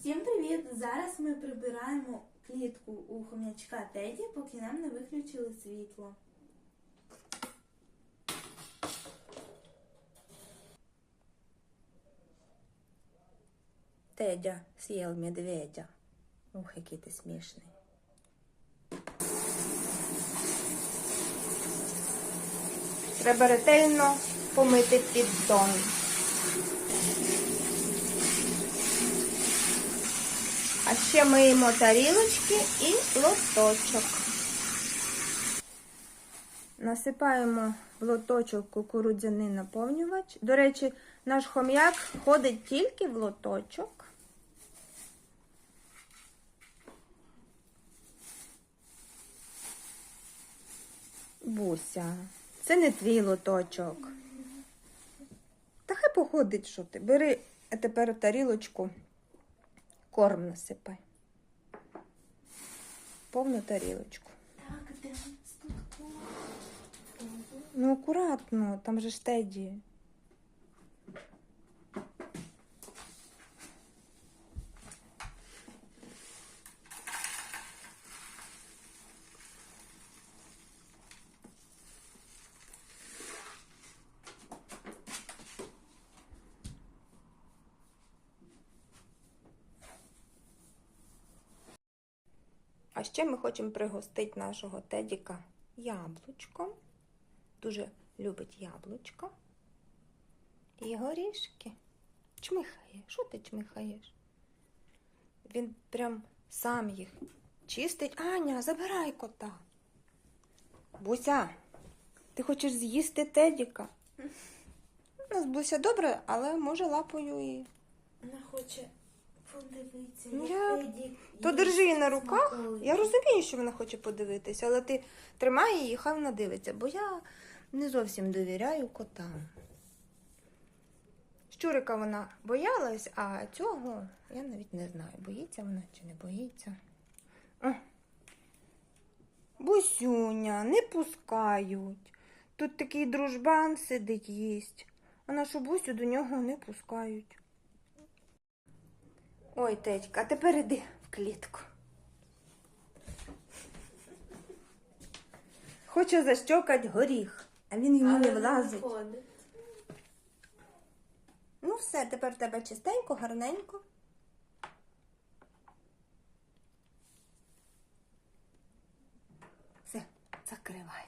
Всім привіт! Зараз ми прибираємо клітку у хомячка Теді, поки нам не виключили світло. Тедя съел медведя. Ух, який ти смішний. Треба ретельно помити піддон. А ще миємо тарілочки і лоточок. Насипаємо в лоточок кукурудзяний наповнювач. До речі, наш хом'як ходить тільки в лоточок. Буся, це не твій лоточок. Та хай походить, що ти. Бери тепер тарілочку корм насипай. Повну тарілочку. Так, де? Ну, акуратно, там же ж Теді. А ще ми хочемо пригостити нашого Тедіка яблучком. Дуже любить яблучко. І горішки. Чмихає. Що ти чмихаєш? Він прям сам їх чистить. Аня, забирай кота. Буся, ти хочеш з'їсти Тедіка? У нас Буся добре, але може лапою і. Вона хоче я- То держи її на руках. Я розумію, що вона хоче подивитися, але ти тримай її, хай вона дивиться, бо я не зовсім довіряю котам. Щурика вона боялась, а цього я навіть не знаю, боїться вона чи не боїться. О. Бусюня, не пускають. Тут такий дружбан сидить їсть, а нашу бусю до нього не пускають. Ой, Течка, а тепер іди в клітку. Хоче защокать горіх, а він йому не влазить. Ну все, тепер в тебе чистенько, гарненько. Все, закривай.